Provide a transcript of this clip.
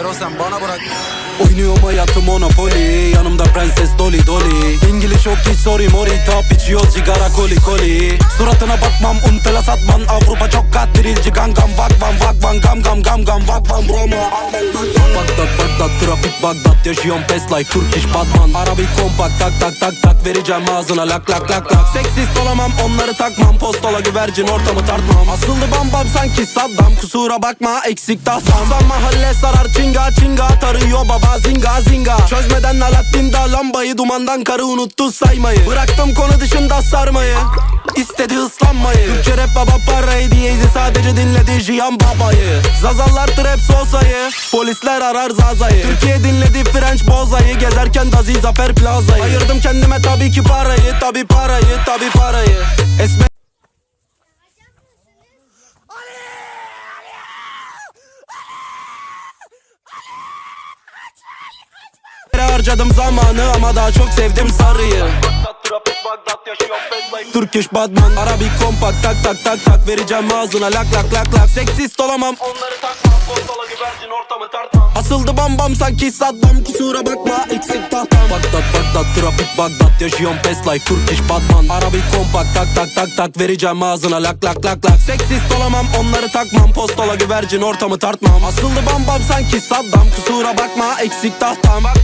Ero sen bana bırak Oynuyorum hayatı Monopoly. Yanımda prenses Dolly Dolly. İngiliz yok hiç sorry mori Top içiyor sigara koli koli. Suratına bakmam untela satman Avrupa çok kat birilci gangam Vakvan vakvan gam gam gam gam Vakvan Roma. Bagdat Bagdat trafik Bagdat Yaşıyorum pes like Turkish Batman. Arabik kompakt tak tak tak tak. Vereceğim ağzına lak lak lak lak. Seksist olamam onları takmam. Postola güvercin ortamı tartmam. Asıldı bam bam sanki Saddam. Kusura bakma eksik tahtam. San mahalle sarar çinga çinga Tarıyor baba zinga zinga. Çözmeden Alaaddin da lambayı Dumandan karı unuttu saymayı. Bıraktım konu dışında sarmayı. İstedi ıslanmayı Türkçe rap baba parayı diyeydi Sadece dinledi Jiyan babayı. Zazallar trap sosayı Polisler arar Zaza'yı. Türkiye dinledi French bozayı Gezerken Dazi Zafer Plaza'yı. Ayırdım kendime tabii ki parayı Tabii parayı tabii parayı. Esme harcadım zamanı ama daha çok sevdim sarıyı. Turkish Batman Arabik kompakt tak tak tak tak Vereceğim ağzına. Lak lak lak lak Seksist olamam. Onları takmam Postola güvercin ortamı tartmam. Asıldı bam bam sanki Saddam Kusura bakma eksik tahtam. Bagdat Bagdat trafik Bagdat Yaşıyorum pes like Turkish Batman. Arabik kompakt tak tak tak tak Vereceğim ağzına. Lak lak lak lak Seksist olamam. Onları takmam Postola güvercin ortamı tartmam. Asıldı bam bam sanki Saddam Kusura bakma eksik tahtam